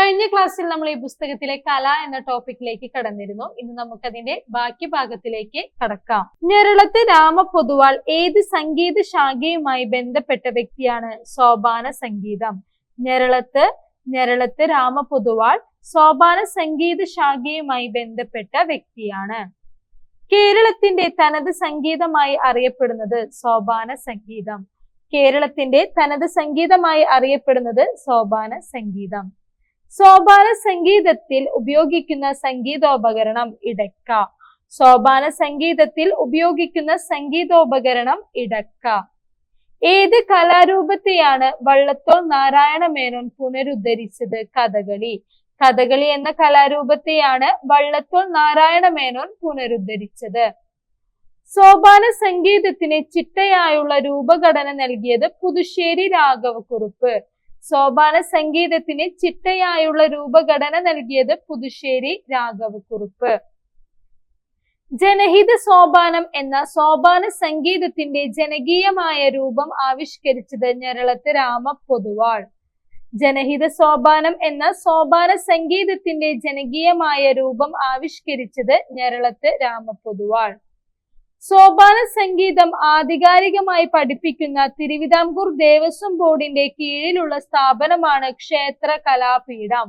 കഴിഞ്ഞ ക്ലാസ്സിൽ നമ്മൾ ഈ പുസ്തകത്തിലെ കല എന്ന ടോപ്പിക്കിലേക്ക് കടന്നിരുന്നു. ഇന്ന് നമുക്കതിന്റെ ബാക്കി ഭാഗത്തിലേക്ക് കടക്കാം. ഞെരളത്ത് രാമ പൊതുവാൾ ഏത് സംഗീത ശാഖയുമായി ബന്ധപ്പെട്ട വ്യക്തിയാണ്? സോപാന സംഗീതം. ഞെരളത്ത് ഞെരളത്ത് രാമ പൊതുവാൾ സോപാന സംഗീത ശാഖയുമായി ബന്ധപ്പെട്ട വ്യക്തിയാണ്. കേരളത്തിന്റെ തനത് സംഗീതമായി അറിയപ്പെടുന്നത് സോപാന സംഗീതം. കേരളത്തിന്റെ തനത് സംഗീതമായി അറിയപ്പെടുന്നത് സോപാന സംഗീതം. സോപാന സംഗീതത്തിൽ ഉപയോഗിക്കുന്ന സംഗീതോപകരണം ഇടക്ക. സോപാന സംഗീതത്തിൽ ഉപയോഗിക്കുന്ന സംഗീതോപകരണം ഇടക്ക. ഏത് കലാരൂപത്തെയാണ് വള്ളത്തോൾ നാരായണ മേനോൻ പുനരുദ്ധരിച്ചത്? കഥകളി. കഥകളി എന്ന കലാരൂപത്തെയാണ് വള്ളത്തോൾ നാരായണ മേനോൻ പുനരുദ്ധരിച്ചത്. സോപാന സംഗീതത്തിന് ചിട്ടയായുള്ള രൂപഘടന നൽകിയത് പുതുശ്ശേരി രാഘവക്കുറുപ്പ്. സോപാന സംഗീതത്തിന് ചിട്ടയായുള്ള രൂപഘടന നൽകിയത് പുതുശ്ശേരി രാഘവക്കുറുപ്പ്. ജനഹിത സോപാനം എന്ന സോപാന സംഗീതത്തിന്റെ ജനകീയമായ രൂപം ആവിഷ്കരിച്ചത് ഞരളത്ത് രാമ പൊതുവാൾ. ജനഹിത സോപാനം എന്ന സോപാന സംഗീതത്തിന്റെ ജനകീയമായ രൂപം ആവിഷ്കരിച്ചത് ഞരളത്ത് രാമ പൊതുവാൾ. സോപാന സംഗീതം ആധികാരികമായി പഠിപ്പിക്കുന്ന തിരുവിതാംകൂർ ദേവസ്വം ബോർഡിന്റെ കീഴിലുള്ള സ്ഥാപനമാണ് ക്ഷേത്ര കലാപീഠം.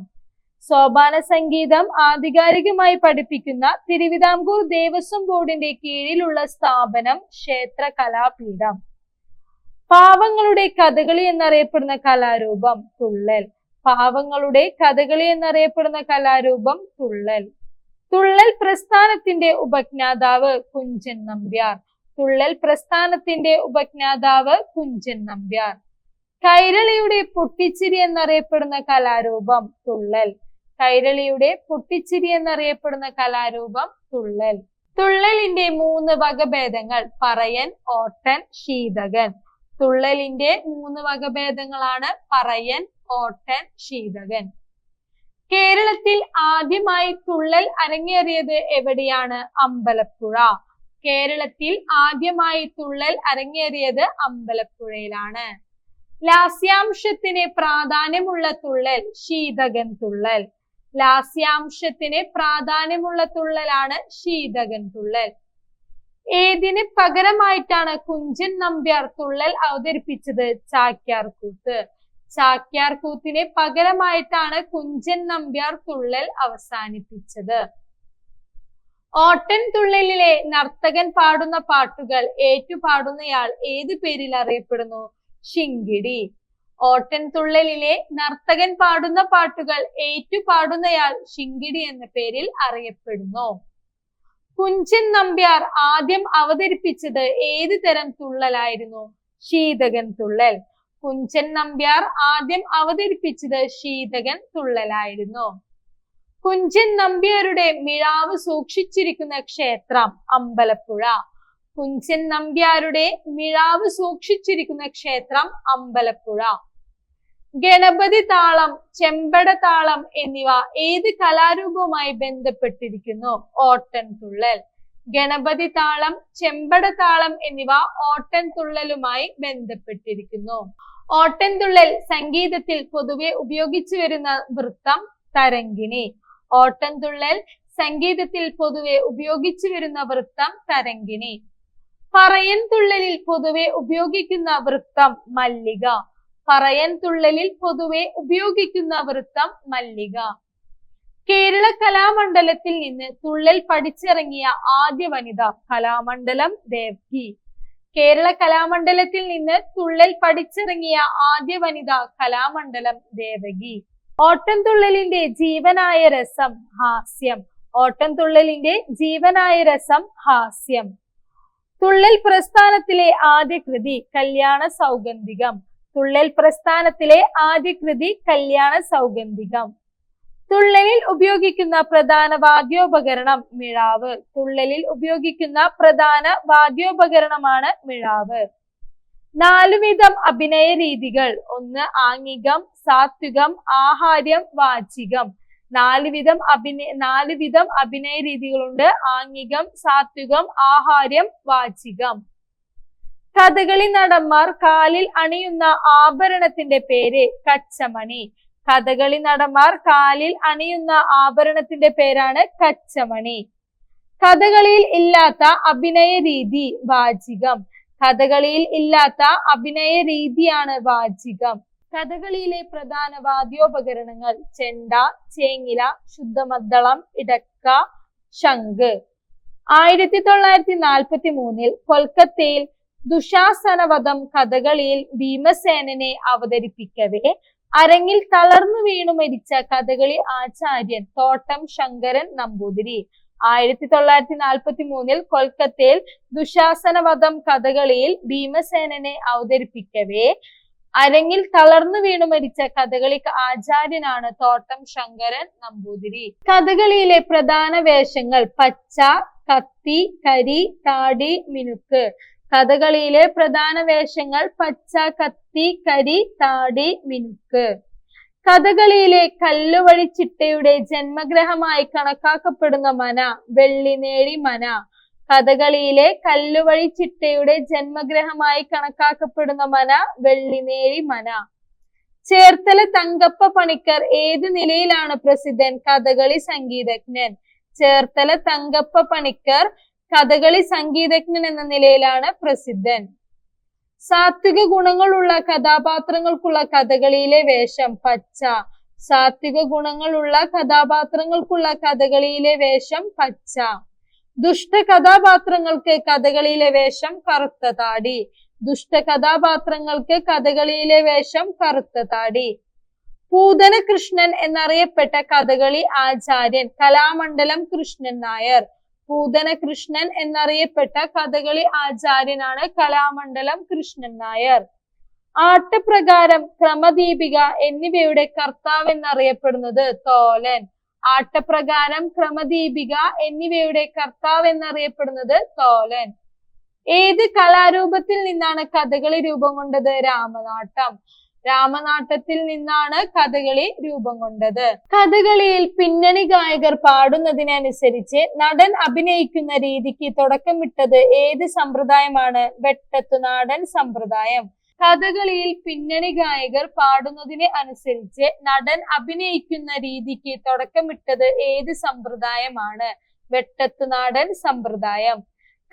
സോപാന സംഗീതം ആധികാരികമായി പഠിപ്പിക്കുന്ന തിരുവിതാംകൂർ ദേവസ്വം ബോർഡിന്റെ കീഴിലുള്ള സ്ഥാപനം ക്ഷേത്ര കലാപീഠം. പാവങ്ങളുടെ കഥകളി എന്നറിയപ്പെടുന്ന കലാരൂപം തുള്ളൽ. പാവങ്ങളുടെ കഥകളി എന്നറിയപ്പെടുന്ന കലാരൂപം തുള്ളൽ. തുള്ളൽ പ്രസ്ഥാനത്തിന്റെ ഉപജ്ഞാതാവ് കുഞ്ചൻ നമ്പ്യാർ. തുള്ളൽ പ്രസ്ഥാനത്തിന്റെ ഉപജ്ഞാതാവ് കുഞ്ചൻ നമ്പ്യാർ. കൈരളിയുടെ പൊട്ടിച്ചിരി എന്നറിയപ്പെടുന്ന കലാരൂപം തുള്ളൽ. കൈരളിയുടെ പൊട്ടിച്ചിരി എന്നറിയപ്പെടുന്ന കലാരൂപം തുള്ളൽ. തുള്ളലിന്റെ മൂന്ന് വകഭേദങ്ങൾ പറയൻ ഓട്ടൻ ശീതകൻ. തുള്ളലിന്റെ മൂന്ന് വകഭേദങ്ങളാണ് പറയൻ ഓട്ടൻ ശീതകൻ. കേരളത്തിൽ ആദ്യമായി തുള്ളൽ അരങ്ങേറിയത് എവിടെയാണ്? അമ്പലപ്പുഴ. കേരളത്തിൽ ആദ്യമായി തുള്ളൽ അരങ്ങേറിയത് അമ്പലപ്പുഴയിലാണ്. ലാസ്യാംശത്തിന് പ്രാധാന്യമുള്ള തുള്ളൽ ശീതകൻ തുള്ളൽ. ലാസ്യാംശത്തിന് പ്രാധാന്യമുള്ള തുള്ളലാണ് ശീതകൻ തുള്ളൽ. ഏതിന് പകരമായിട്ടാണ് കുഞ്ചൻ നമ്പ്യാർ തുള്ളൽ അവതരിപ്പിച്ചത്? ചാക്യാർകൂത്ത്. ചാക്യാർ കൂത്തിനെ പകരമായിട്ടാണ് കുഞ്ചൻ നമ്പ്യാർ തുള്ളൽ അവസാനിപ്പിച്ചത്. ഓട്ടൻ തുള്ളലിലെ നർത്തകൻ പാടുന്ന പാട്ടുകൾ ഏറ്റുപാടുന്നയാൾ ഏത് പേരിൽ അറിയപ്പെടുന്നു? ശിങ്കിടി. ഓട്ടൻ തുള്ളലിലെ നർത്തകൻ പാടുന്ന പാട്ടുകൾ ഏറ്റുപാടുന്നയാൾ ശിങ്കിടി എന്ന പേരിൽ അറിയപ്പെടുന്നു. കുഞ്ചൻ നമ്പ്യാർ ആദ്യം അവതരിപ്പിച്ചത് ഏത് തരം തുള്ളലായിരുന്നു? ശീതകൻ തുള്ളൽ. കുഞ്ചൻ നമ്പ്യാർ ആദ്യം അവതരിപ്പിച്ചത് ശീതകൻ തുള്ളലായിരുന്നു. കുഞ്ചൻ നമ്പ്യാരുടെ മിഴാവ് സൂക്ഷിച്ചിരിക്കുന്ന ക്ഷേത്രം അമ്പലപ്പുഴ. കുഞ്ചൻ നമ്പ്യാരുടെ മിഴാവ് സൂക്ഷിച്ചിരിക്കുന്ന ക്ഷേത്രം അമ്പലപ്പുഴ. ഗണപതി താളം ചെമ്പട താളം എന്നിവ ഏത് കലാരൂപവുമായി ബന്ധപ്പെട്ടിരിക്കുന്നു? ഓട്ടൻ തുള്ളൽ. ഗണപതി താളം ചെമ്പട താളം എന്നിവ ഓട്ടൻ തുള്ളലുമായി ബന്ധപ്പെട്ടിരിക്കുന്നു. ഓട്ടൻ തുള്ളൽ സംഗീതത്തിൽ പൊതുവെ ഉപയോഗിച്ചു വരുന്ന വൃത്തം തരങ്കിണി ഓട്ടൻതുള്ളൽ സംഗീതത്തിൽ പൊതുവെ ഉപയോഗിച്ചു വരുന്ന വൃത്തം തരങ്കിണി പറയൻ തുള്ളലിൽ പൊതുവെ ഉപയോഗിക്കുന്ന വൃത്തം മല്ലിക. പറയൻ തുള്ളലിൽ പൊതുവെ ഉപയോഗിക്കുന്ന വൃത്തം മല്ലിക. കേരള കലാമണ്ഡലത്തിൽ നിന്ന് തുള്ളൽ പഠിച്ചിറങ്ങിയ ആദ്യ വനിത കലാമണ്ഡലം ദേവ്കി. കേരള കലാമണ്ഡലത്തിൽ നിന്ന് തുള്ളൽ പഠിച്ചിറങ്ങിയ ആദ്യ വനിത കലാമണ്ഡലം ദേവകി. ഓട്ടംതുള്ളലിന്റെ ജീവനായ രസം ഹാസ്യം. ഓട്ടംതുള്ളലിന്റെ ജീവനായ രസം ഹാസ്യം. തുള്ളൽ പ്രസ്ഥാനത്തിലെ ആദ്യ കൃതി കല്യാണ സൗഗന്ധികം. തുള്ളൽ പ്രസ്ഥാനത്തിലെ ആദ്യ കൃതി കല്യാണ സൗഗന്ധികം. തുള്ളലിൽ ഉപയോഗിക്കുന്ന പ്രധാന വാദ്യോപകരണം മിഴാവ്. തുള്ളലിൽ ഉപയോഗിക്കുന്ന പ്രധാന വാദ്യോപകരണമാണ് മിഴാവ്. നാലുവിധം അഭിനയ രീതികൾ. ഒന്ന് ആംഗികം സാത്വികം ആഹാര്യം വാചികം. നാലുവിധം അഭിനയ നാലുവിധം അഭിനയ രീതികളുണ്ട്. ആംഗികം സാത്വികം ആഹാര്യം വാചികം. കഥകളി നടന്മാർ കാലിൽ അണിയുന്ന ആഭരണത്തിന്റെ പേര് കച്ചമണി. കഥകളി നടന്മാർ കാലിൽ അണിയുന്ന ആഭരണത്തിന്റെ പേരാണ് കച്ചമണി. കഥകളിയിൽ ഇല്ലാത്ത അഭിനയ രീതി വാചികം. കഥകളിയിൽ ഇല്ലാത്ത അഭിനയ രീതിയാണ് വാചികം. കഥകളിയിലെ പ്രധാന വാദ്യോപകരണങ്ങൾ ചെണ്ട ചേങ്ങില ശുദ്ധമദ്ദളം ഇടക്ക ശംഖ്. ആയിരത്തി തൊള്ളായിരത്തി നാൽപ്പത്തി മൂന്നിൽ കൊൽക്കത്തയിൽ ദുശാസനവധം കഥകളിയിൽ ഭീമസേനനെ അവതരിപ്പിക്കവേ അരങ്ങിൽ തളർന്നു വീണു മരിച്ച കഥകളി ആചാര്യൻ തോട്ടം ശങ്കരൻ നമ്പൂതിരി. ആയിരത്തി തൊള്ളായിരത്തി നാൽപ്പത്തി മൂന്നിൽ കൊൽക്കത്തയിൽ ദുശാസനവധം കഥകളിയിൽ ഭീമസേനനെ അവതരിപ്പിക്കവേ. അരങ്ങിൽ തളർന്നു വീണു മരിച്ച കഥകളി ആചാര്യനാണ് തോട്ടം ശങ്കരൻ നമ്പൂതിരി. കഥകളിയിലെ പ്രധാന വേഷങ്ങൾ പച്ച കത്തി കരി താടി മിനുക്ക്. കഥകളിയിലെ പ്രധാന വേഷങ്ങൾ പച്ച കത്തി കരി താടി മിനുക്ക്. കഥകളിയിലെ കല്ലുവഴി ചിട്ടയുടെ ജന്മഗ്രഹമായി കണക്കാക്കപ്പെടുന്ന മന വെള്ളിനേഴി മന. കഥകളിയിലെ കല്ലുവഴി ചിട്ടയുടെ ജന്മഗ്രഹമായി കണക്കാക്കപ്പെടുന്ന മന വെള്ളിനേഴി മന. ചേർത്തല തങ്കപ്പ പണിക്കർ ഏത് നിലയിലാണ് പ്രസിദ്ധൻ കഥകളി സംഗീതജ്ഞൻ? ചേർത്തല തങ്കപ്പ പണിക്കർ കഥകളി സംഗീതജ്ഞൻ എന്ന നിലയിലാണ് പ്രസിദ്ധൻ. സാത്വിക ഗുണങ്ങളുള്ള കഥാപാത്രങ്ങൾക്കുള്ള കഥകളിയിലെ വേഷം പച്ച. സാത്വിക ഗുണങ്ങളുള്ള കഥാപാത്രങ്ങൾക്കുള്ള കഥകളിയിലെ വേഷം പച്ച. ദുഷ്ട കഥാപാത്രങ്ങൾക്ക് കഥകളിയിലെ വേഷം കറുത്ത താടി. ദുഷ്ട കഥാപാത്രങ്ങൾക്ക് കഥകളിയിലെ വേഷം കറുത്ത താടി. പൂതന കൃഷ്ണൻ എന്നറിയപ്പെട്ട കഥകളി ആചാര്യൻ കലാമണ്ഡലം കൃഷ്ണൻ നായർ. പൂതന കൃഷ്ണൻ എന്നറിയപ്പെട്ട കഥകളി ആചാര്യനാണ് കലാമണ്ഡലം കൃഷ്ണൻ നായർ. ആട്ടപ്രകാരം ക്രമദീപിക എന്നിവയുടെ കർത്താവ് എന്നറിയപ്പെടുന്നത് തോലൻ. ആട്ടപ്രകാരം ക്രമദീപിക എന്നിവയുടെ കർത്താവ് എന്നറിയപ്പെടുന്നത് തോലൻ. ഏത് കലാരൂപത്തിൽ നിന്നാണ് കഥകളി രൂപം കൊണ്ടത്? രാമനാട്ടം. രാമനാട്ടത്തിൽ നിന്നാണ് കഥകളി രൂപം കൊണ്ടത്. കഥകളിയിൽ പിന്നണി ഗായകർ പാടുന്നതിനനുസരിച്ച് നടൻ അഭിനയിക്കുന്ന രീതിക്ക് തുടക്കമിട്ടത് ഏത് സമ്പ്രദായമാണ്? വെട്ടത്തുനാടൻ സമ്പ്രദായം. കഥകളിയിൽ പിന്നണി ഗായകർ പാടുന്നതിനെ അനുസരിച്ച് നടൻ അഭിനയിക്കുന്ന രീതിക്ക് തുടക്കമിട്ടത് ഏത് സമ്പ്രദായമാണ്? വെട്ടത്തുനാടൻ സമ്പ്രദായം.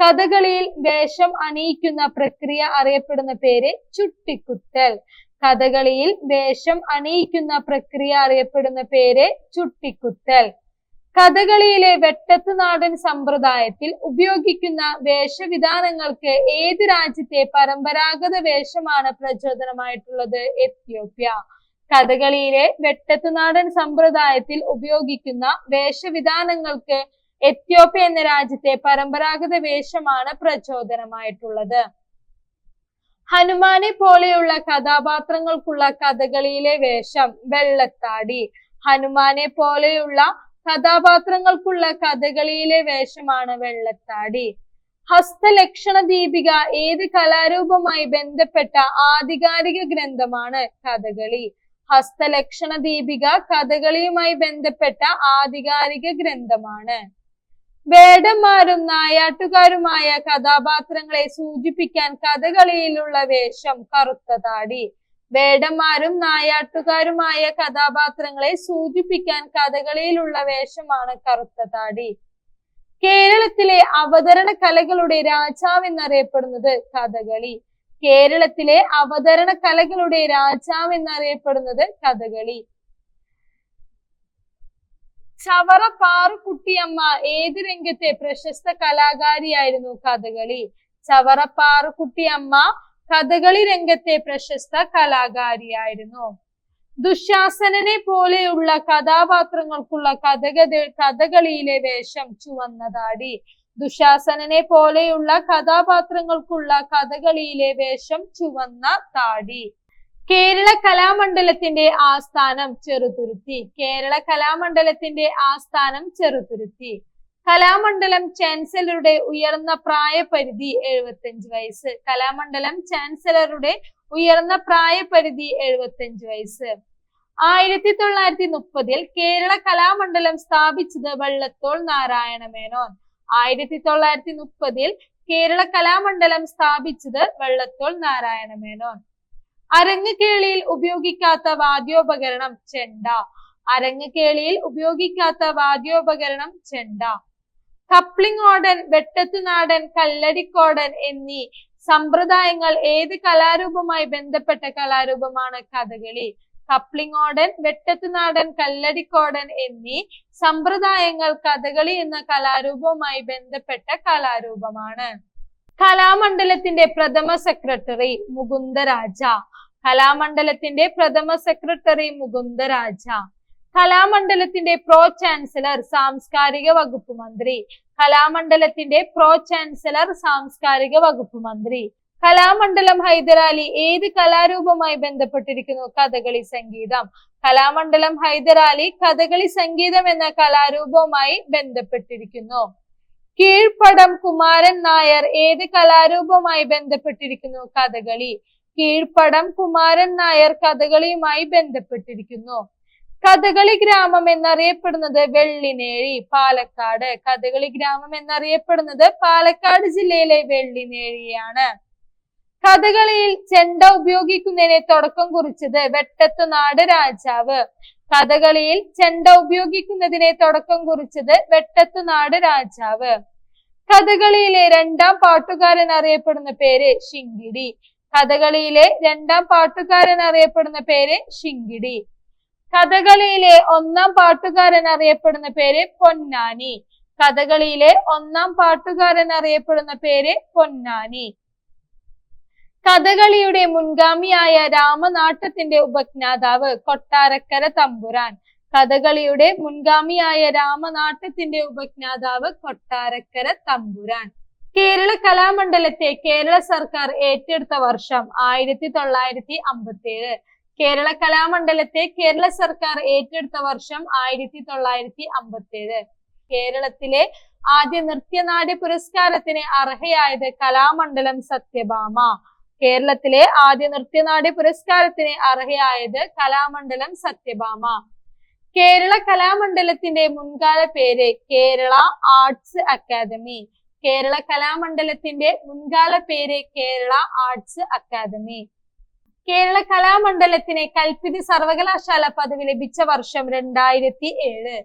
കഥകളിയിൽ വേഷം അണിയിക്കുന്ന പ്രക്രിയ അറിയപ്പെടുന്ന പേര് ചുട്ടിക്കുത്തൽ. കഥകളിയിൽ വേഷം അണിയിക്കുന്ന പ്രക്രിയ അറിയപ്പെടുന്ന പേര് ചുട്ടിക്കുത്തൽ. കഥകളിയിലെ വെട്ടത്ത് നാടൻ സമ്പ്രദായത്തിൽ ഉപയോഗിക്കുന്ന വേഷവിധാനങ്ങൾക്ക് ഏത് രാജ്യത്തെ പരമ്പരാഗത വേഷമാണ് പ്രചോദനമായിട്ടുള്ളത്? എത്യോപ്യ. കഥകളിയിലെ വെട്ടത്ത് നാടൻ സമ്പ്രദായത്തിൽ ഉപയോഗിക്കുന്ന വേഷവിധാനങ്ങൾക്ക് എത്യോപ്യ എന്ന രാജ്യത്തെ പരമ്പരാഗത വേഷമാണ് പ്രചോദനമായിട്ടുള്ളത്. ഹനുമാനെ പോലെയുള്ള കഥാപാത്രങ്ങൾക്കുള്ള കഥകളിയിലെ വേഷം വെള്ളത്താടി. ഹനുമാനെ പോലെയുള്ള കഥാപാത്രങ്ങൾക്കുള്ള കഥകളിയിലെ വേഷമാണ് വെള്ളത്താടി. ഹസ്തലക്ഷണ ദീപിക ഏത് കലാരൂപമായി ബന്ധപ്പെട്ട ആധികാരിക ഗ്രന്ഥമാണ് കഥകളി. ഹസ്തലക്ഷണ ദീപിക കഥകളിയുമായി ബന്ധപ്പെട്ട ആധികാരിക ഗ്രന്ഥമാണ്. വേടന്മാരും നായാട്ടുകാരുമായ കഥാപാത്രങ്ങളെ സൂചിപ്പിക്കാൻ കഥകളിയിലുള്ള വേഷം കറുത്ത താടി. വേടന്മാരും നായാട്ടുകാരുമായ കഥാപാത്രങ്ങളെ സൂചിപ്പിക്കാൻ കഥകളിയിലുള്ള വേഷമാണ് കറുത്ത താടി. കേരളത്തിലെ അവതരണ കലകളുടെ രാജാവ് എന്നറിയപ്പെടുന്നത് കഥകളി. കേരളത്തിലെ അവതരണ കലകളുടെ രാജാവ് എന്നറിയപ്പെടുന്നത് കഥകളി. ചവറ പാറുക്കുട്ടിയമ്മ ഏത് രംഗത്തെ പ്രശസ്ത കലാകാരിയായിരുന്നു കഥകളി? ചവറ പാറുക്കുട്ടിയമ്മ കഥകളി രംഗത്തെ പ്രശസ്ത കലാകാരിയായിരുന്നു. ദുശാസനനെ പോലെയുള്ള കഥാപാത്രങ്ങൾക്കുള്ള കഥകഥ കഥകളിയിലെ വേഷം ചുവന്നതാടി. ദുശാസനനെ പോലെയുള്ള കഥാപാത്രങ്ങൾക്കുള്ള കഥകളിയിലെ വേഷം ചുവന്ന താടി കേരള കലാമണ്ഡലത്തിന്റെ ആസ്ഥാനം ചെറുതുരുത്തി. കേരള കലാമണ്ഡലത്തിന്റെ ആസ്ഥാനം ചെറുതുരുത്തി. കലാമണ്ഡലം ചാൻസലറുടെ ഉയർന്ന പ്രായപരിധി എഴുപത്തഞ്ച് വയസ്സ്. കലാമണ്ഡലം ചാൻസലറുടെ ഉയർന്ന പ്രായപരിധി എഴുപത്തഞ്ച് വയസ്സ്. ആയിരത്തി തൊള്ളായിരത്തി മുപ്പതിൽ കേരള കലാമണ്ഡലം സ്ഥാപിച്ചത് വള്ളത്തോൾ നാരായണ മേനോൻ ആയിരത്തി തൊള്ളായിരത്തി മുപ്പതിൽ കേരള കലാമണ്ഡലം സ്ഥാപിച്ചത് വള്ളത്തോൾ നാരായണ മേനോൻ അരങ്ങുകേളിയിൽ ഉപയോഗിക്കാത്ത വാദ്യോപകരണം ചെണ്ട. അരങ്ങുകേളിയിൽ ഉപയോഗിക്കാത്ത വാദ്യോപകരണം ചെണ്ട. കപ്ലിംഗ് ഓടൻ വെട്ടത്തുനാടൻ കല്ലടിക്കോടൻ എന്നീ സമ്പ്രദായങ്ങൾ ഏത് കലാരൂപമായി ബന്ധപ്പെട്ട കലാരൂപമാണ് കഥകളി? കപ്ലിംഗ് ഓടൻ വെട്ടത്തുനാടൻ കല്ലടിക്കോടൻ എന്നീ സമ്പ്രദായങ്ങൾ കഥകളി എന്ന കലാരൂപവുമായി ബന്ധപ്പെട്ട കലാരൂപമാണ്. കലാമണ്ഡലത്തിന്റെ പ്രഥമ സെക്രട്ടറി മുകുന്ദരാജ. കലാമണ്ഡലത്തിന്റെ പ്രഥമ സെക്രട്ടറി മുകുന്ദരാജ. കലാമണ്ഡലത്തിന്റെ പ്രോ ചാൻസലർ സാംസ്കാരിക വകുപ്പ് മന്ത്രി. കലാമണ്ഡലത്തിന്റെ പ്രോ ചാൻസലർ സാംസ്കാരിക വകുപ്പ് മന്ത്രി. കലാമണ്ഡലം ഹൈദരാലി ഏത് കലാരൂപമായി ബന്ധപ്പെട്ടിരിക്കുന്നു? കഥകളി സംഗീതം. കലാമണ്ഡലം ഹൈദരാലി കഥകളി സംഗീതം എന്ന കലാരൂപവുമായി ബന്ധപ്പെട്ടിരിക്കുന്നു. കീഴ്പടം കുമാരൻ നായർ ഏത് കലാരൂപവുമായി ബന്ധപ്പെട്ടിരിക്കുന്നു? കഥകളി. കീഴ്പടം കുമാരൻ നായർ കഥകളിയുമായി ബന്ധപ്പെട്ടിരിക്കുന്നു. കഥകളി ഗ്രാമം എന്നറിയപ്പെടുന്നത് വെള്ളിനേഴി പാലക്കാട്. കഥകളി ഗ്രാമം എന്നറിയപ്പെടുന്നത് പാലക്കാട് ജില്ലയിലെ വെള്ളിനേഴിയാണ്. കഥകളിയിൽ ചെണ്ട ഉപയോഗിക്കുന്നതിനെ തുടക്കം കുറിച്ചത് വെട്ടത്തുനാട് രാജാവ്. കഥകളിയിൽ ചെണ്ട ഉപയോഗിക്കുന്നതിനെ തുടക്കം കുറിച്ചത് വെട്ടത്തുനാട് രാജാവ്. കഥകളിയിലെ രണ്ടാം പാട്ടുകാരൻ അറിയപ്പെടുന്ന പേര് ശിങ്കിടി. കഥകളിയിലെ രണ്ടാം പാട്ടുകാരൻ അറിയപ്പെടുന്ന പേര് ശിങ്കിടി. കഥകളിയിലെ ഒന്നാം പാട്ടുകാരൻ അറിയപ്പെടുന്ന പേര് പൊന്നാനി. കഥകളിയിലെ ഒന്നാം പാട്ടുകാരൻ അറിയപ്പെടുന്ന പേര് പൊന്നാനി. കഥകളിയുടെ മുൻഗാമിയായ രാമനാട്ടത്തിന്റെ ഉപജ്ഞാതാവ് കൊട്ടാരക്കര തമ്പുരാൻ. കഥകളിയുടെ മുൻഗാമിയായ രാമനാട്ടത്തിന്റെ ഉപജ്ഞാതാവ് കൊട്ടാരക്കര തമ്പുരാൻ. കേരള കലാമണ്ഡലത്തെ കേരള സർക്കാർ ഏറ്റെടുത്ത വർഷം ആയിരത്തി തൊള്ളായിരത്തി അമ്പത്തി ഏഴ് കേരള കലാമണ്ഡലത്തെ കേരള സർക്കാർ ഏറ്റെടുത്ത വർഷം ആയിരത്തി തൊള്ളായിരത്തി അമ്പത്തി ഏഴ് കേരളത്തിലെ ആദ്യ നൃത്യനാട്യ പുരസ്കാരത്തിന് അർഹയായത് കലാമണ്ഡലം സത്യഭാമ. കേരളത്തിലെ ആദ്യ നൃത്യനാട്യ പുരസ്കാരത്തിന് അർഹയായത് കലാമണ്ഡലം സത്യഭാമ. കേരള കലാമണ്ഡലത്തിന്റെ മുൻകാല പേര് കേരള ആർട്സ് അക്കാദമി. കേരള കലാമണ്ഡലത്തിന്റെ മുൻകാല പേര് കേരള ആർട്സ് അക്കാദമി. കേരള കലാമണ്ഡലത്തിന് കൽപ്പിതി സർവകലാശാല പദവി ലഭിച്ച വർഷം രണ്ടായിരത്തി ഏഴ്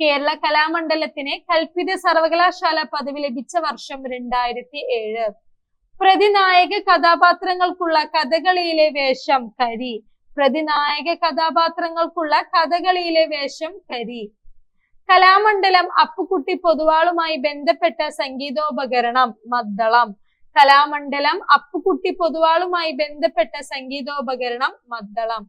കേരള കലാമണ്ഡലത്തിന് കൽപ്പിത സർവകലാശാല പദവി ലഭിച്ച വർഷം രണ്ടായിരത്തി ഏഴ് പ്രതിനായക കഥാപാത്രങ്ങൾക്കുള്ള കഥകളിയിലെ വേഷം കരി. പ്രതിനായക കഥാപാത്രങ്ങൾക്കുള്ള കഥകളിയിലെ വേഷം കരി. കലാമണ്ഡലം അപ്പുക്കുട്ടി പൊതുവാളുമായി ബന്ധപ്പെട്ട സംഗീതോപകരണം മദ്ദളം. കലാമണ്ഡലം അപ്പുക്കുട്ടി പൊതുവാളുമായി ബന്ധപ്പെട്ട സംഗീതോപകരണം മദ്ദളം.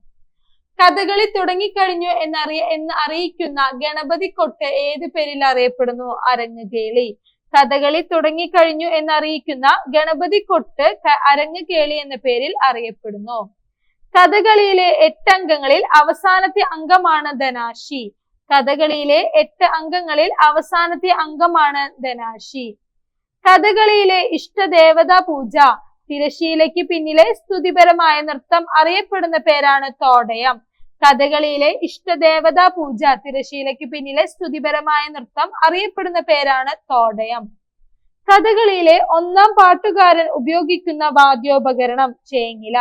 കഥകളി തുടങ്ങിക്കഴിഞ്ഞു എന്നറിയ എന്ന് അറിയിക്കുന്ന ഗണപതി കൊട്ട് ഏത് പേരിൽ അറിയപ്പെടുന്നു? അരങ്ങുകേളി. കഥകളി തുടങ്ങിക്കഴിഞ്ഞു എന്നറിയിക്കുന്ന ഗണപതി കൊട്ട് അരങ്ങുകേളി എന്ന പേരിൽ അറിയപ്പെടുന്നു. കഥകളിയിലെ എട്ട് അംഗങ്ങളിൽ അവസാനത്തെ അംഗമാണ് ധനാശി. കഥകളിയിലെ എട്ട് അംഗങ്ങളിൽ അവസാനത്തെ അംഗമാണ് ധനാശി. കഥകളിയിലെ ഇഷ്ടദേവതാ പൂജ തിരശീലയ്ക്ക് പിന്നിലെ സ്തുതിപരമായ നൃത്തം അറിയപ്പെടുന്ന പേരാണ് തോടയം. കഥകളിയിലെ ഇഷ്ടദേവതാ പൂജ തിരശീലയ്ക്ക് പിന്നിലെ സ്തുതിപരമായ നൃത്തം അറിയപ്പെടുന്ന പേരാണ് തോടയം. കഥകളിയിലെ ഒന്നാം പാട്ടുകാരൻ ഉപയോഗിക്കുന്ന വാദ്യോപകരണം ചേങ്ങില.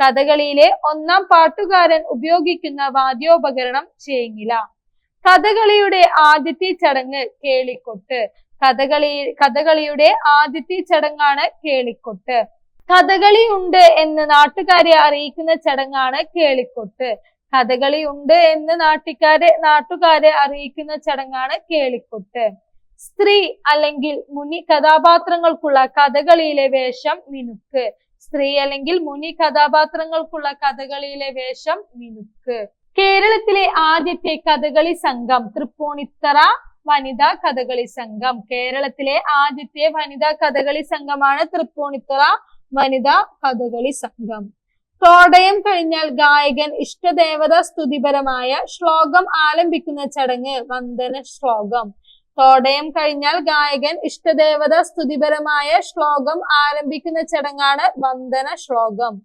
കഥകളിയിലെ ഒന്നാം പാട്ടുകാരൻ ഉപയോഗിക്കുന്ന വാദ്യോപകരണം ചേങ്ങില. കഥകളിയുടെ ആദ്യത്തെ ചടങ്ങ് കേളിക്കൊട്ട്. കഥകളി കഥകളിയുടെ ആദ്യത്തെ ചടങ്ങാണ് കേളിക്കൊട്ട്. കഥകളി ഉണ്ട് എന്ന് നാട്ടുകാരെ അറിയിക്കുന്ന ചടങ്ങാണ് കേളിക്കൊട്ട്. കഥകളി ഉണ്ട് എന്ന് നാട്ടുകാരെ നാട്ടുകാരെ അറിയിക്കുന്ന ചടങ്ങാണ് കേളിക്കൊട്ട്. സ്ത്രീ അല്ലെങ്കിൽ മുനി കഥാപാത്രങ്ങൾക്കുള്ള കഥകളിയിലെ വേഷം മിനുക്ക്. സ്ത്രീ അല്ലെങ്കിൽ മുനി കഥാപാത്രങ്ങൾക്കുള്ള കഥകളിയിലെ വേഷം മിനുക്ക്. കേരളത്തിലെ ആദ്യത്തെ കഥകളി സംഘം തൃപ്പൂണിത്തറ വനിതാ കഥകളി സംഘം. കേരളത്തിലെ ആദ്യത്തെ വനിതാ കഥകളി സംഘമാണ് തൃപ്പൂണിത്തറ വനിതാ കഥകളി സംഘം. തോടയം കഴിഞ്ഞാൽ ഗായകൻ ഇഷ്ടദേവത സ്തുതിപരമായ ശ്ലോകം ആലംബിക്കുന്ന ചടങ്ങ് വന്ദന ശ്ലോകം. തോടയം കഴിഞ്ഞാൽ ഗായകൻ ഇഷ്ടദേവത സ്തുതിപരമായ ശ്ലോകം ആരംഭിക്കുന്ന ചടങ്ങാണ് വന്ദന ശ്ലോകം.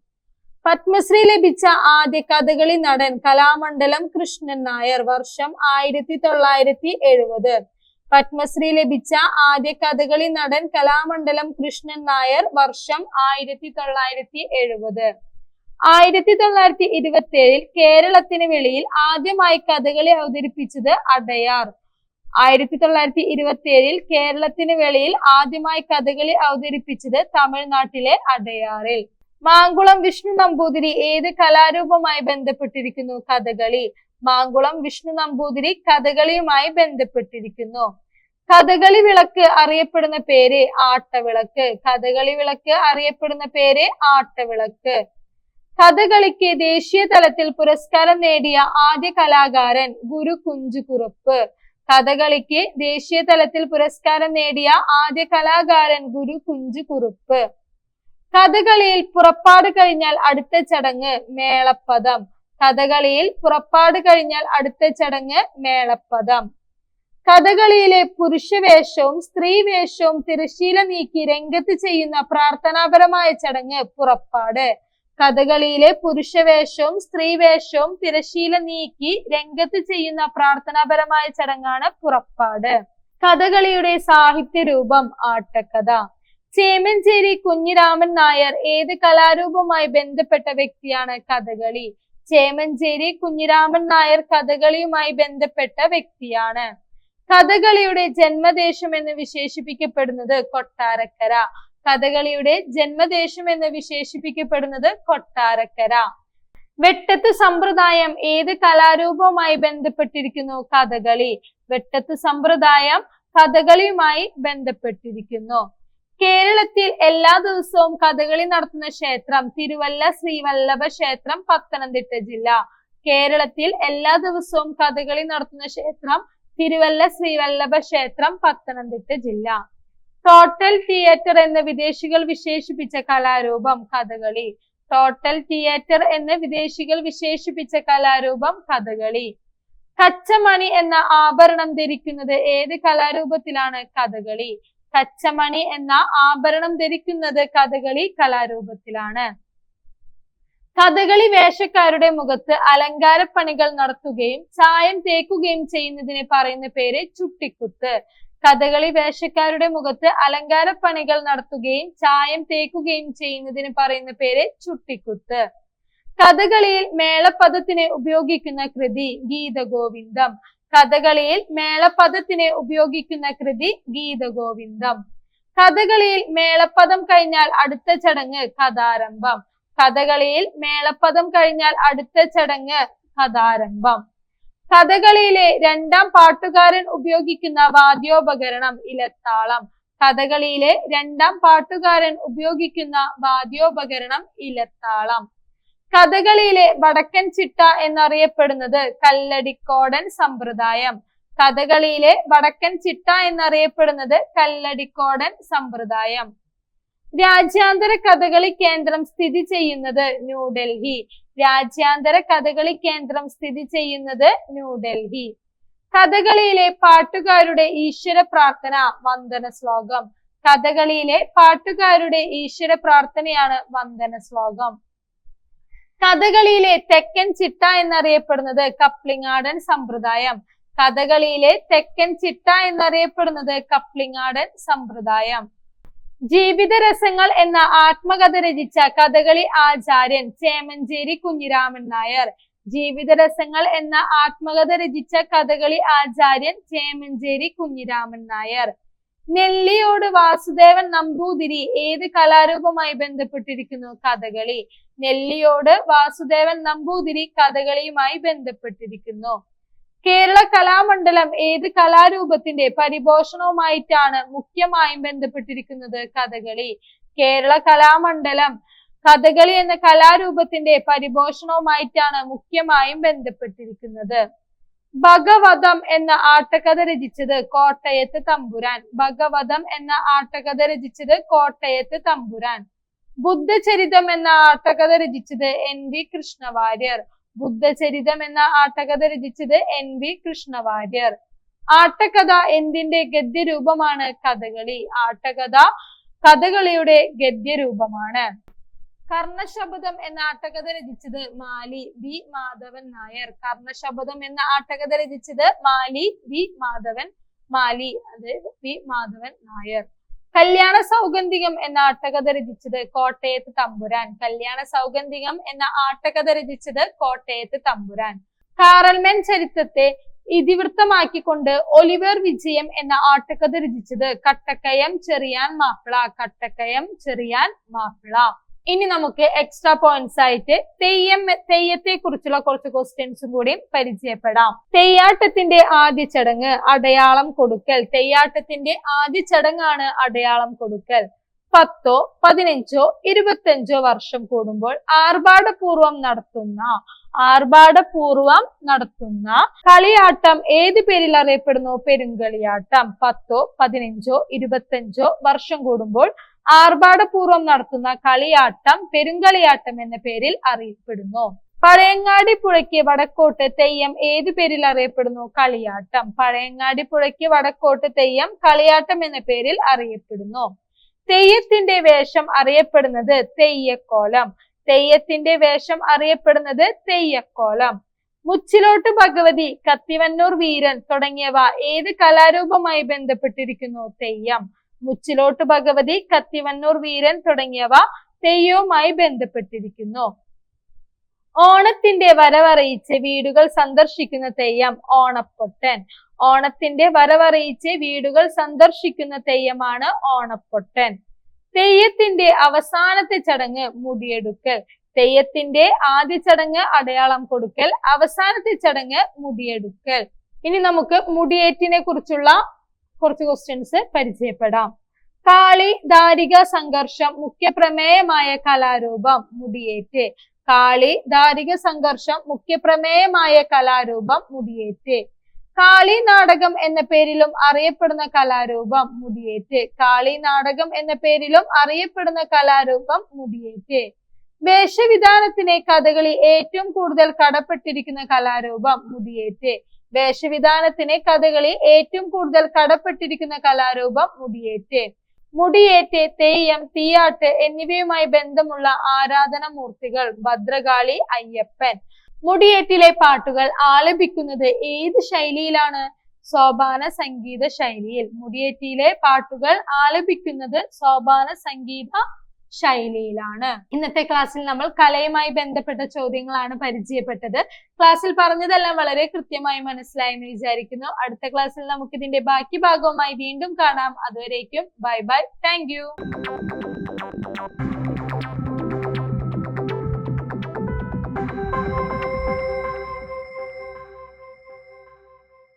പത്മശ്രീ ലഭിച്ച ആദ്യ കഥകളി നടൻ കലാമണ്ഡലം കൃഷ്ണൻ നായർ വർഷം ആയിരത്തി തൊള്ളായിരത്തി എഴുപത് പത്മശ്രീ ലഭിച്ച ആദ്യ കഥകളി നടൻ കലാമണ്ഡലം കൃഷ്ണൻ നായർ വർഷം ആയിരത്തി തൊള്ളായിരത്തി എഴുപത് ആയിരത്തി തൊള്ളായിരത്തി ഇരുപത്തി ഏഴിൽ കേരളത്തിന് വെളിയിൽ ആദ്യമായി കഥകളി അവതരിപ്പിച്ചത് അടയാർ. ആയിരത്തി തൊള്ളായിരത്തി ഇരുപത്തി ഏഴിൽ കേരളത്തിന് വെളിയിൽ ആദ്യമായി കഥകളി അവതരിപ്പിച്ചത് തമിഴ്നാട്ടിലെ അടയാറിൽ. മാങ്കുളം വിഷ്ണു നമ്പൂതിരി ഏത് കലാരൂപമായി ബന്ധപ്പെട്ടിരിക്കുന്നു കഥകളി? മാങ്കുളം വിഷ്ണു നമ്പൂതിരി കഥകളിയുമായി ബന്ധപ്പെട്ടിരിക്കുന്നു. കഥകളി വിളക്ക് അറിയപ്പെടുന്ന പേര് ആട്ടവിളക്ക്. കഥകളി വിളക്ക് അറിയപ്പെടുന്ന പേര് ആട്ടവിളക്ക്. കഥകളിക്ക് ദേശീയ തലത്തിൽ പുരസ്കാരം നേടിയ ആദ്യ കലാകാരൻ ഗുരു കുഞ്ചുകുറുപ്പ്. കഥകളിക്ക് ദേശീയ തലത്തിൽ പുരസ്കാരം നേടിയ ആദ്യ കലാകാരൻ ഗുരു കുഞ്ചുകുറുപ്പ്. കഥകളിയിൽ പുറപ്പാട് കഴിഞ്ഞാൽ അടുത്ത ചടങ്ങ് മേളപ്പദം. കഥകളിയിൽ പുറപ്പാട് കഴിഞ്ഞാൽ അടുത്ത ചടങ്ങ് മേളപ്പദം. കഥകളിയിലെ പുരുഷവേഷവും സ്ത്രീവേഷവും തിരശീല നീക്കി രംഗത്ത് ചെയ്യുന്ന പ്രാർത്ഥനാപരമായ ചടങ്ങ് പുറപ്പാട്. കഥകളിയിലെ പുരുഷവേഷവും സ്ത്രീവേഷവും തിരശീല നീക്കി രംഗത്ത് ചെയ്യുന്ന പ്രാർത്ഥനാപരമായ ചടങ്ങാണ് പുറപ്പാട്. കഥകളിയുടെ സാഹിത്യ രൂപം ആട്ടക്കഥ. ചേമഞ്ചേരി കുഞ്ഞിരാമൻ നായർ ഏത് കലാരൂപവുമായി ബന്ധപ്പെട്ട വ്യക്തിയാണ് കഥകളി? ചേമഞ്ചേരി കുഞ്ഞിരാമൻ നായർ കഥകളിയുമായി ബന്ധപ്പെട്ട വ്യക്തിയാണ്. കഥകളിയുടെ ജന്മദേശം എന്ന് വിശേഷിപ്പിക്കപ്പെടുന്നത് കൊട്ടാരക്കര. കഥകളിയുടെ ജന്മദേശം എന്ന് വിശേഷിപ്പിക്കപ്പെടുന്നത് കൊട്ടാരക്കര. വെട്ടത്ത് സമ്പ്രദായം ഏത് കലാരൂപവുമായി ബന്ധപ്പെട്ടിരിക്കുന്നു? കഥകളി. വെട്ടത്ത് സമ്പ്രദായം കഥകളിയുമായി ബന്ധപ്പെട്ടിരിക്കുന്നു. കേരളത്തിൽ എല്ലാ ദിവസവും കഥകളി നടത്തുന്ന ക്ഷേത്രം തിരുവല്ല ശ്രീവല്ലഭ ക്ഷേത്രം പത്തനംതിട്ട ജില്ല. കേരളത്തിൽ എല്ലാ ദിവസവും കഥകളി നടത്തുന്ന ക്ഷേത്രം തിരുവല്ല ശ്രീവല്ലഭ ക്ഷേത്രം പത്തനംതിട്ട ജില്ല. ടോട്ടൽ തിയേറ്റർ എന്ന് വിദേശികൾ വിശേഷിപ്പിച്ച കലാരൂപം കഥകളി. ടോട്ടൽ തിയേറ്റർ എന്ന് വിദേശികൾ വിശേഷിപ്പിച്ച കലാരൂപം കഥകളി. കച്ചമണി എന്ന ആഭരണം ധരിക്കുന്നത് ഏത് കലാരൂപത്തിലാണ്? കഥകളി. കച്ചമണി എന്ന ആഭരണം ധരിക്കുന്നത് കഥകളി കലാരൂപത്തിലാണ്. കഥകളി വേഷക്കാരുടെ മുഖത്ത് അലങ്കാരപ്പണികൾ നടത്തുകയും ചായം തേക്കുകയും ചെയ്യുന്നതിനെ പറയുന്ന പേര് ചുട്ടിക്കുത്ത്. കഥകളി വേഷക്കാരുടെ മുഖത്ത് അലങ്കാരപ്പണികൾ നടത്തുകയും ചായം തേക്കുകയും ചെയ്യുന്നതിന് പറയുന്ന പേര് ചുട്ടിക്കുത്ത്. കഥകളിയിൽ മേളപദത്തിന് ഉപയോഗിക്കുന്ന കൃതി ഗീതഗോവിന്ദം. കഥകളിയിൽ മേളപദത്തിന് ഉപയോഗിക്കുന്ന കൃതി ഗീതഗോവിന്ദം. കഥകളിയിൽ മേളപ്പദം കഴിഞ്ഞാൽ അടുത്ത ചടങ്ങ് കഥാരംഭം. കഥകളിയിൽ മേളപ്പദം കഴിഞ്ഞാൽ അടുത്ത ചടങ്ങ് കഥാരംഭം. കഥകളിയിലെ രണ്ടാം പാട്ടുകാരൻ ഉപയോഗിക്കുന്ന വാദ്യോപകരണം ഇലത്താളം. കഥകളിയിലെ രണ്ടാം പാട്ടുകാരൻ ഉപയോഗിക്കുന്ന വാദ്യോപകരണം ഇലത്താളം. കഥകളിയിലെ വടക്കൻ ചിട്ട എന്നറിയപ്പെടുന്നത് കല്ലടിക്കോടൻ സമ്പ്രദായം. കഥകളിയിലെ വടക്കൻ ചിട്ട എന്നറിയപ്പെടുന്നത് കല്ലടിക്കോടൻ സമ്പ്രദായം. രാജ്യാന്തര കഥകളി കേന്ദ്രം സ്ഥിതി ചെയ്യുന്നത് ന്യൂഡൽഹി രാജ്യാന്തര കഥകളി കേന്ദ്രം സ്ഥിതി ചെയ്യുന്നത് ന്യൂഡൽഹി കഥകളിയിലെ പാട്ടുകാരുടെ ഈശ്വര പ്രാർത്ഥന വന്ദന ശ്ലോകം. കഥകളിയിലെ പാട്ടുകാരുടെ ഈശ്വര പ്രാർത്ഥനയാണ് വന്ദന ശ്ലോകം. കഥകളിയിലെ തെക്കൻ ചിട്ട എന്നറിയപ്പെടുന്നത് കപ്ലിങ്ങാടൻ സമ്പ്രദായം. കഥകളിയിലെ തെക്കൻ ചിട്ട എന്നറിയപ്പെടുന്നത് കപ്ലിങ്ങാടൻ സമ്പ്രദായം. ജീവിതരസങ്ങൾ എന്ന ആത്മകഥ രചിച്ച കഥകളി ആചാര്യൻ ചേമഞ്ചേരി കുഞ്ഞിരാമൻ നായർ. ജീവിത രസങ്ങൾ എന്ന ആത്മകഥ രചിച്ച കഥകളി ആചാര്യൻ ചേമഞ്ചേരി കുഞ്ഞിരാമൻ നായർ. നെല്ലിയോട് വാസുദേവൻ നമ്പൂതിരി ഏത് കലാരൂപമായി ബന്ധപ്പെട്ടിരിക്കുന്നു? കഥകളി. നെല്ലിയോട് വാസുദേവൻ നമ്പൂതിരി കഥകളിയുമായി ബന്ധപ്പെട്ടിരിക്കുന്നു. കേരള കലാമണ്ഡലം ഏത് കലാരൂപത്തിന്റെ പരിപോഷണവുമായിട്ടാണ് മുഖ്യമായും ബന്ധപ്പെട്ടിരിക്കുന്നത് കഥകളി. കേരള കലാമണ്ഡലം കഥകളി എന്ന കലാരൂപത്തിന്റെ പരിപോഷണവുമായിട്ടാണ് മുഖ്യമായും ബന്ധപ്പെട്ടിരിക്കുന്നത്. ഭഗവതം എന്ന ആട്ടകഥ രചിച്ചത് കോട്ടയത്ത് തമ്പുരാൻ. ഭഗവതം എന്ന ആട്ടകഥ രചിച്ചത് കോട്ടയത്ത് തമ്പുരാൻ. ബുദ്ധചരിതം എന്ന ആട്ടകഥ രചിച്ചത് എൻ വി കൃഷ്ണവാര്യർ. ബുദ്ധചരിതം എന്ന ആട്ടകഥ രചിച്ചത് എൻ വി കൃഷ്ണവാര്യർ. ആട്ടകഥ എന്തിന്റെ ഗദ്യരൂപമാണ് കഥകളി? ആട്ടകഥ കഥകളിയുടെ ഗദ്യരൂപമാണ്. കർണശബദം എന്ന ആട്ടകഥ രചിച്ചത് മാലി വി മാധവൻ നായർ. കർണശബദം എന്ന ആട്ടകഥ രചിച്ചത് മാലി വി മാധവൻ മാലി അതായത് വി മാധവൻ നായർ. കല്യാണ സൗഗന്ധികം എന്ന ആട്ടകഥ രചിച്ചത് കോട്ടയത്ത് തമ്പുരാൻ. കല്യാണ സൗഗന്ധികം എന്ന ആട്ടകഥ രചിച്ചത് കോട്ടയത്ത് തമ്പുരാൻ. കാറൽമേൻ ചരിത്രത്തെ ഇതിവൃത്തമാക്കിക്കൊണ്ട് ഒലിവർ വിജയം എന്ന ആട്ടക്കഥ രചിച്ചത് കട്ടക്കയം ചെറിയാൻ മാപ്പിള. കട്ടക്കയം ചെറിയാൻ മാപ്പിള. ഇനി നമുക്ക് എക്സ്ട്രാ പോയിന്റ്സ് ആയിട്ട് തെയ്യം തെയ്യത്തെ കുറിച്ചുള്ള കുറച്ച് ക്വസ്റ്റ്യൻസും കൂടി പരിചയപ്പെടാം. തെയ്യാട്ടത്തിന്റെ ആദ്യ ചടങ്ങ് അടയാളം കൊടുക്കൽ. തെയ്യാട്ടത്തിന്റെ ആദ്യ ചടങ്ങാണ് അടയാളം കൊടുക്കൽ. പത്തോ പതിനഞ്ചോ ഇരുപത്തഞ്ചോ വർഷം കൂടുമ്പോൾ ആർഭാടപൂർവം നടത്തുന്ന ആർഭാടപൂർവം നടത്തുന്ന കളിയാട്ടം ഏത് പേരിൽ അറിയപ്പെടുന്നു? പെരുങ്കളിയാട്ടം. പത്തോ പതിനഞ്ചോ ഇരുപത്തഞ്ചോ വർഷം കൂടുമ്പോൾ ആർഭാടപൂർവം നടത്തുന്ന കളിയാട്ടം പെരുങ്കളിയാട്ടം എന്ന പേരിൽ അറിയപ്പെടുന്നു. പഴയങ്ങാടി പുഴയ്ക്ക് വടക്കോട്ട് തെയ്യം ഏത് പേരിൽ അറിയപ്പെടുന്നു? കളിയാട്ടം. പഴയങ്ങാടി പുഴയ്ക്ക് വടക്കോട്ട് തെയ്യം കളിയാട്ടം എന്ന പേരിൽ അറിയപ്പെടുന്നു. തെയ്യത്തിന്റെ വേഷം അറിയപ്പെടുന്നത് തെയ്യക്കോലം. തെയ്യത്തിന്റെ വേഷം അറിയപ്പെടുന്നത് തെയ്യക്കോലം. മുച്ചിലോട്ട് ഭഗവതി കത്തിവന്നൂർ വീരൻ തുടങ്ങിയവ ഏത് കലാരൂപമായി ബന്ധപ്പെട്ടിരിക്കുന്നു? തെയ്യം. മുച്ചിലോട്ട് ഭഗവതി കത്തിവന്നൂർ വീരൻ തുടങ്ങിയവ തെയ്യവുമായി ബന്ധപ്പെട്ടിരിക്കുന്നു. ഓണത്തിന്റെ വരവറിയിച്ച് വീടുകൾ സന്ദർശിക്കുന്ന തെയ്യം ഓണപ്പൊട്ടൻ. ഓണത്തിന്റെ വരവറിയിച്ച് വീടുകൾ സന്ദർശിക്കുന്ന തെയ്യമാണ് ഓണപ്പൊട്ടൻ. തെയ്യത്തിന്റെ അവസാനത്തെ ചടങ്ങ് മുടിയെടുക്കൽ. തെയ്യത്തിന്റെ ആദ്യ ചടങ്ങ് അടയാളം കൊടുക്കൽ. അവസാനത്തെ ചടങ്ങ് മുടിയെടുക്കൽ. ഇനി നമുക്ക് മുടിയേറ്റിനെ കുറിച്ചുള്ള കുറച്ച് ക്വസ്റ്റ്യൻസ് പരിചയപ്പെടാം. കാളി ദാരിക സംഘർഷം മുഖ്യ പ്രമേയമായ കലാരൂപം മുടിയേറ്റ്. കാളി ദാരിക സംഘർഷം മുഖ്യ പ്രമേയമായ കലാരൂപം മുടിയേറ്റ്. കാളി നാടകം എന്ന പേരിലും അറിയപ്പെടുന്ന കലാരൂപം മുടിയേറ്റ്. കാളി നാടകം എന്ന പേരിലും അറിയപ്പെടുന്ന കലാരൂപം മുടിയേറ്റ്. വേഷവിധാനത്തിന് കഥകളി ഏറ്റവും കൂടുതൽ കടപ്പെട്ടിരിക്കുന്ന കലാരൂപം മുടിയേറ്റ്. വേഷവിധാനത്തിന് കഥകളി ഏറ്റവും കൂടുതൽ കടപ്പെട്ടിരിക്കുന്ന കലാരൂപം മുടിയേറ്റ്. മുടിയേറ്റ് തെയ്യം തീയാട്ട് എന്നിവയുമായി ബന്ധമുള്ള ആരാധന മൂർത്തികൾ ഭദ്രകാളി അയ്യപ്പൻ. മുടിയേറ്റിലെ പാട്ടുകൾ ആലപിക്കുന്നത് ഏത് ശൈലിയിലാണ്? സോപാന സംഗീത ശൈലിയിൽ. മുടിയേറ്റിയിലെ പാട്ടുകൾ ആലപിക്കുന്നത് സോപാന സംഗീത ശൈലിയിലാണ്. ഇന്നത്തെ ക്ലാസ്സിൽ നമ്മൾ കലയുമായി ബന്ധപ്പെട്ട ചോദ്യങ്ങളാണ് പരിചയപ്പെട്ടത്. ക്ലാസ്സിൽ പറഞ്ഞതെല്ലാം വളരെ കൃത്യമായി മനസ്സിലായെന്ന് വിചാരിക്കുന്നു. അടുത്ത ക്ലാസ്സിൽ നമുക്ക് ഇതിന്റെ ബാക്കി ഭാഗവുമായി വീണ്ടും കാണാം. അതുവരേക്കും ബൈ ബൈ. താങ്ക്